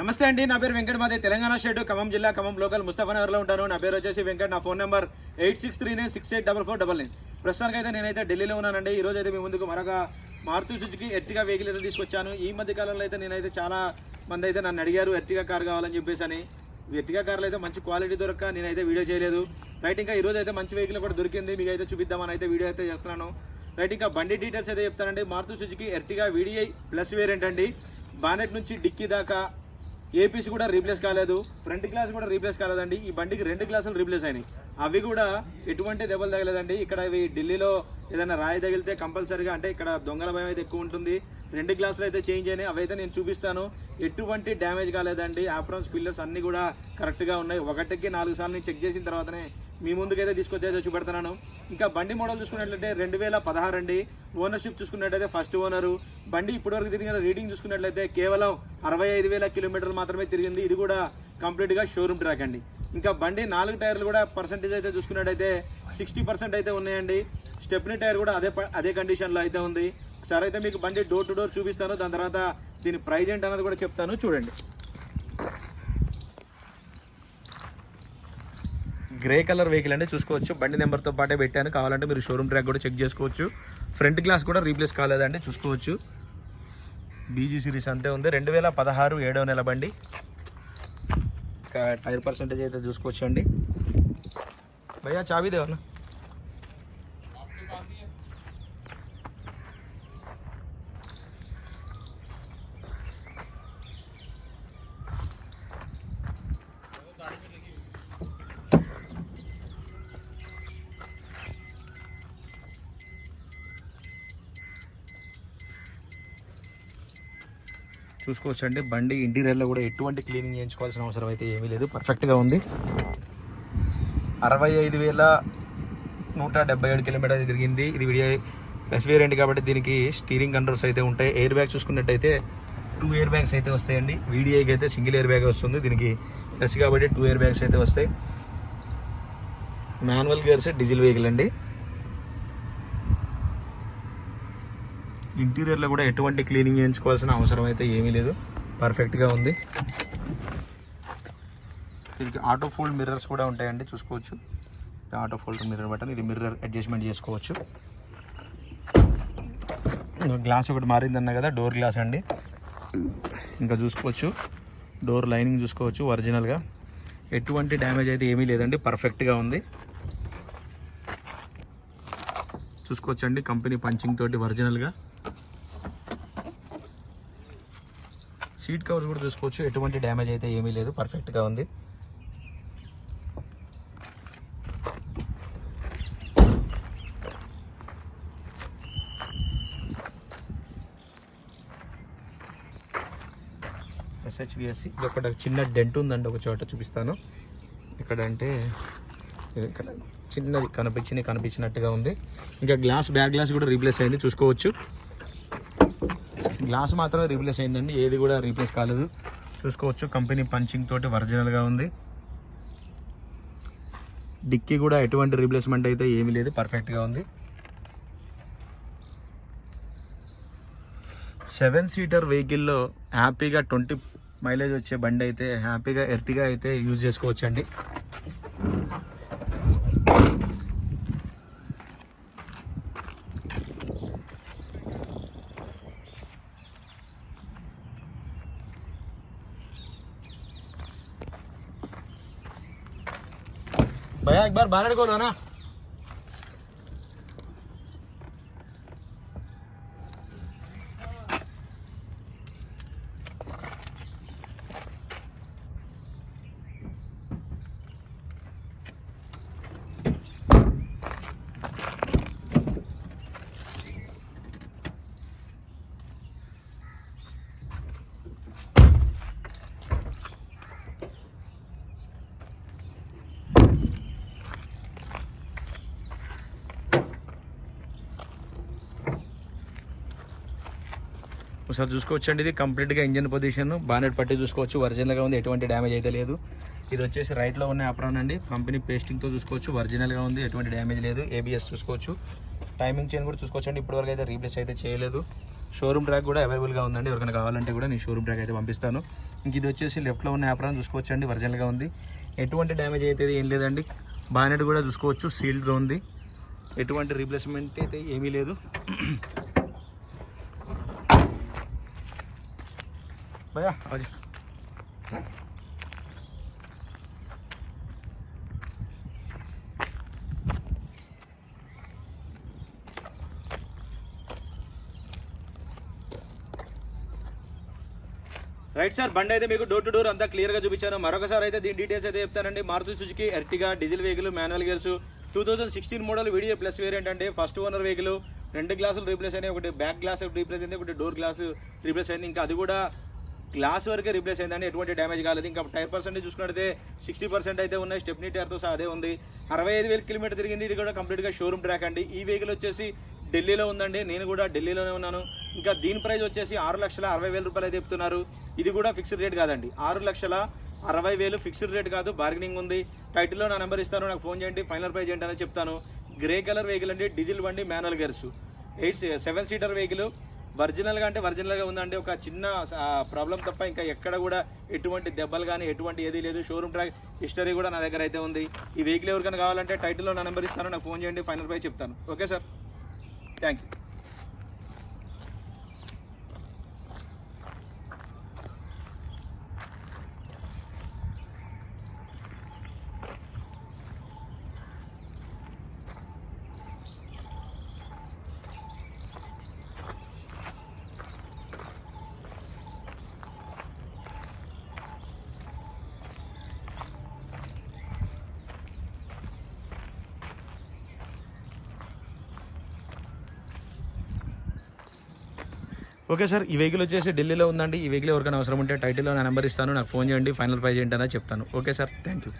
నమస్తే అండి నా పేరు వెంకట మాదే తెలంగాణ స్టేట్ ఖమ్మం జిల్లా ఖమ్మం లోకల్ ముస్తఫానగర్లో ఉంటాను. నా పేరు వచ్చేసి వెంకట్ నా phone number eight six three nine six eight double four double nine. ప్రస్తుతానికి అయితే నేనైతే ఢిల్లీలో ఉన్నానండి. ఈ రోజు అయితే మీ ముందుకు మరొక మారుతి సుజుకి ఎర్టిగా వెహికల్ అయితే తీసుకొచ్చాను. ఈ మధ్య కాలంలో అయితే నేనైతే చాలా మంది అయితే నన్ను అడిగారు ఎర్టిగా కార్ కావాలని చెప్పేసి అని. ఎర్టిగా కార్లు అయితే మంచి క్వాలిటీ దొరక నేనైతే వీడియో చేయలేదు. రైట్ ఇంకా ఈ రోజు అయితే మంచి వెహికల్ కూడా దొరికింది. మీకు అయితే చూపిద్దామని అయితే వీడియో అయితే చేస్తున్నాను. రైట్ ఇంకా బండి డీటెయిల్స్ అయితే చెప్తానండి. Maruti Suzuki Ertiga VDI plus variant అండి. బానెట్ నుంచి డిక్కీ దాకా ఏపీసీ కూడా రీప్లేస్ కాలేదు. ఫ్రంట్ గ్లాస్ కూడా రీప్లేస్ కాలేదండి. ఈ బండికి రెండు గ్లాసులు రీప్లేస్ అయినాయి. అవి కూడా ఎటువంటి దెబ్బలు తగలేదండి. ఇక్కడ ఇవి ఢిల్లీలో ఏదైనా రాయి తగిలితే కంపల్సరీగా అంటే ఇక్కడ దొంగల భయం అయితే ఎక్కువ ఉంటుంది. రెండు గ్లాసులు అయితే చేంజ్ అయినాయి. అవి అయితే నేను చూపిస్తాను. ఎటువంటి డ్యామేజ్ కాలేదండి. ఆప్రాన్స్ పిల్లర్స్ అన్నీ కూడా కరెక్ట్గా ఉన్నాయి. ఒకటికి నాలుగు సార్లు నేను చెక్ చేసిన తర్వాతనే మీ ముందుకైతే తీసుకొచ్చి అయితే చూపెడుతున్నాను. ఇంకా బండి మోడల్ చూసుకున్నట్లయితే రెండు వేల పదహారు అండి. ఓనర్షిప్ చూసుకున్నట్లయితే ఫస్ట్ ఓనరు. బండి ఇప్పటివరకు తిరిగిన రీడింగ్ చూసుకున్నట్లయితే కేవలం అరవై ఐదు వేల కిలోమీటర్లు మాత్రమే తిరిగింది. ఇది కూడా కంప్లీట్గా షోరూమ్ ట్రాక్ అండి. ఇంకా బండి నాలుగు టైర్లు కూడా పర్సంటేజ్ అయితే చూసుకున్నట్టయితే సిక్స్టీ పర్సెంట్ అయితే ఉన్నాయండి. స్టెప్నీ టైర్ కూడా అదే ప- అదే కండిషన్లో అయితే ఉంది. సరే అయితే మీకు బండి డోర్ టు డోర్ చూపిస్తాను. దాని తర్వాత దీని ప్రైజ్ ఏంటి అన్నది కూడా చెప్తాను. చూడండి. గ్రే కలర్ వెహికల్ అంటే చూసుకోవచ్చు. బండి నెంబర్తో పాటే పెట్టాను. కావాలంటే మీరు షోరూమ్ ట్రాక్ కూడా చెక్ చేసుకోవచ్చు. ఫ్రంట్ గ్లాస్ కూడా రీప్లేస్ కాలేదండి. చూసుకోవచ్చు. బీజీ సిరీస్ అంతే ఉంది. రెండు వేల పదహారు ఏడవ నెల బండి. టైర్ పర్సంటేజ్ అయితే చూసుకోవచ్చండి. భయ్యా చావీ దేవన్నా చూసుకోవచ్చు అండి బండి ఇంటీరియర్లో కూడా ఎటువంటి క్లీనింగ్ చేయించుకోవాల్సిన అవసరం అయితే ఏమీ లేదు. పర్ఫెక్ట్గా ఉంది. అరవై ఐదు వేల నూట డెబ్బై ఏడు కిలోమీటర్ తిరిగింది. ఇది విడియో ఎస్వీ రెండు కాబట్టి దీనికి స్టీరింగ్ కంట్రోల్స్ అయితే ఉంటాయి. ఎయిర్ బ్యాగ్ చూసుకున్నట్టయితే టూ ఎయిర్ బ్యాగ్స్ అయితే వస్తాయండి. వీడియోకి అయితే సింగిల్ ఎయిర్ బ్యాగ్ వస్తుంది. దీనికి ప్లస్ కాబట్టి టూ ఎయిర్ బ్యాగ్స్ అయితే వస్తాయి. మాన్యువల్ గేర్స్ డీజిల్ వెహికల్ అండి. ఇంటీరియర్లో కూడా ఎటువంటి క్లీనింగ్ చేయించుకోవాల్సిన అవసరం అయితే ఏమీ లేదు. పర్ఫెక్ట్గా ఉంది. దీనికి ఆటో ఫోల్డ్ మిర్రర్స్ కూడా ఉంటాయండి చూసుకోవచ్చు. ఆటో ఫోల్డ్ మిర్రర్ బటన్ ఇది మిర్రర్ అడ్జస్ట్మెంట్ చేసుకోవచ్చు. ఇంకా గ్లాస్ ఒకటి మారిందన్న కదా డోర్ గ్లాస్ అండి. ఇంకా చూసుకోవచ్చు. డోర్ లైనింగ్ చూసుకోవచ్చు ఒరిజినల్గా ఎటువంటి డ్యామేజ్ అయితే ఏమీ లేదండి పర్ఫెక్ట్గా ఉంది. చూసుకోవచ్చండి కంపెనీ పంచింగ్ తోటి ఒరిజినల్గా సీట్ కవర్స్ కూడా చూసుకోవచ్చు ఎటువంటి డ్యామేజ్ అయితే ఏమీ లేదు. పర్ఫెక్ట్గా ఉంది. ఎస్హెచ్విఎస్సి ఇది ఒక చిన్న డెంట్ ఉందండి. ఒక చోట చూపిస్తాను. ఇక్కడ అంటే ఇక్కడ చిన్నది కనిపించింది కనిపించినట్టుగా ఉంది. ఇంకా గ్లాస్ బ్యాక్ గ్లాస్ కూడా రీప్లేస్ అయింది. చూసుకోవచ్చు. గ్లాస్ మాత్రమే రీప్లేస్ అయిందండి. ఏది కూడా రీప్లేస్ కాలేదు. చూసుకోవచ్చు కంపెనీ పంచింగ్ తోటి ఒరిజినల్గా ఉంది. డిక్కీ కూడా ఎటువంటి రీప్లేస్మెంట్ అయితే ఏమీ లేదు పర్ఫెక్ట్గా ఉంది. సెవెన్ సీటర్ వెహికల్లో హ్యాపీగా ట్వంటీ మైలేజ్ వచ్చే బండి అయితే హ్యాపీగా ఎర్టిగా అయితే యూజ్ చేసుకోవచ్చండి. भैया एक बार बारह को ना ఒకసారి చూసుకోవచ్చండి. ఇది కంప్లీట్గా ఇంజన్ పొజిషన్. బానెట్ పట్టి చూసుకోవచ్చు. ఒరిజినల్గా ఉంది. ఎటువంటి డ్యామేజ్ అయితే లేదు. ఇది వచ్చేసి రైట్లో ఉన్న అప్రాన్ అండి. కంపెనీ పేస్టింగ్తో చూసుకోవచ్చు. ఒరిజినల్గా ఉంది. ఎటువంటి డ్యామేజ్ లేదు. ఏబిఎస్ చూసుకోవచ్చు. టైమింగ్ చైన్ కూడా చూసుకోవచ్చు అండి ఇప్పటివరకు అయితే రీప్లేస్ అయితే చేయలేదు. షోరూమ్ ట్రాక్ కూడా అవైలబుల్గా ఉందండి. ఎవరికైనా కావాలంటే కూడా నేను షోరూమ్ ట్రాక్ అయితే పంపిస్తాను. ఇంక ఇది వచ్చేసి లెఫ్ట్లో ఉన్న యాప్రాన్ చూసుకోవచ్చండి. ఒరిజినల్గా ఉంది. ఎటువంటి డ్యామేజ్ అయితే ఏం లేదండి. బానెట్ కూడా చూసుకోవచ్చు. సీల్డ్తో ఉంది. ఎటువంటి రీప్లేస్మెంట్ అయితే ఏమీ లేదు. భయా అది రైట్ సార్ బండి అయితే మీకు డోర్ టు డోర్ అంతా క్లియర్గా చూపించాను. మరొకసారి అయితే దీని డీటెయిల్స్ అయితే చెప్తానండి. Maruti Suzuki Ertiga diesel vehicle manual gears two thousand sixteen model video plus variant అండి. ఫస్ట్ ఓనర్ వెహికల్ రెండు గ్లాసులు రీప్లేస్ అయినాయి. ఒకటి బ్యాక్ గ్లాస్ రీప్లేస్ అయింది. ఒకటి డోర్ గ్లాస్ రీప్లేస్ అయింది. ఇంకా అది కూడా గ్లాస్ వరకే రీప్లేస్ అయిందండి. ఎటువంటి డ్యామేజ్ కాలేదు. ఇంకా టైర్ పర్సెంటేజ్ చూసుకున్నట్టే సిక్స్టీ పర్సెంట్ అయితే ఉన్నాయి. స్టెప్నీ టైర్తో సహా అదే ఉంది. అరవై ఐదు వేల కిలోమీటర్ తిరిగింది. ఇది కూడా కంప్లీట్గా షోరూమ్ ట్రాక్ అండి. ఈ వెహికల్ వచ్చేసి ఢిల్లీలో ఉందండి. నేను కూడా ఢిల్లీలోనే ఉన్నాను. ఇంకా దీని ప్రైస్ వచ్చేసి ఆరు లక్షల అరవై వేల రూపాయలు అయితే చెప్తున్నారు. ఇది కూడా ఫిక్స్డ్ రేట్ కాదండి. ఆరు లక్షల అరవై వేలు ఫిక్స్డ్ రేట్ కాదు. బార్గెనింగ్ ఉంది. టైటిల్లో నా నెంబర్ ఇస్తాను. నాకు ఫోన్ చేయండి. ఫైనల్ ప్రైస్ ఏంటనే చెప్తాను. గ్రే కలర్ వెహికల్ అండి. డీజిల్ బండి manual gears eight seven seater vehicle ఒరిజినల్గా అంటే ఒరిజినల్గా ఉందండి ఒక చిన్న ప్రాబ్లం తప్ప ఇంకా ఎక్కడ కూడా ఎటువంటి దెబ్బలు కానీ ఎటువంటి ఏది లేదు. షోరూమ్ ట్రాక్ హిస్టరీ కూడా నా దగ్గర అయితే ఉంది. ఈ వెహికల్ ఎవరికైనా కావాలంటే టైటిల్లో నా నెంబర్ ఇస్తాను. నాకు ఫోన్ చేయండి ఫైనల్ పై చెప్తాను. Okay sir thank you okay sir ఈ వెహికల్ వచ్చేసి ఢిల్లీలో ఉందండి. ఈ వెహికల్ ఎవరికైనా అవసరం ఉంటే టైటిల్లో నా నెంబర్ ఇస్తాను. నాకు ఫోన్ చేయండి ఫైనల్ ప్రైజ్ ఏంటనే చెప్తాను. Okay sir thank you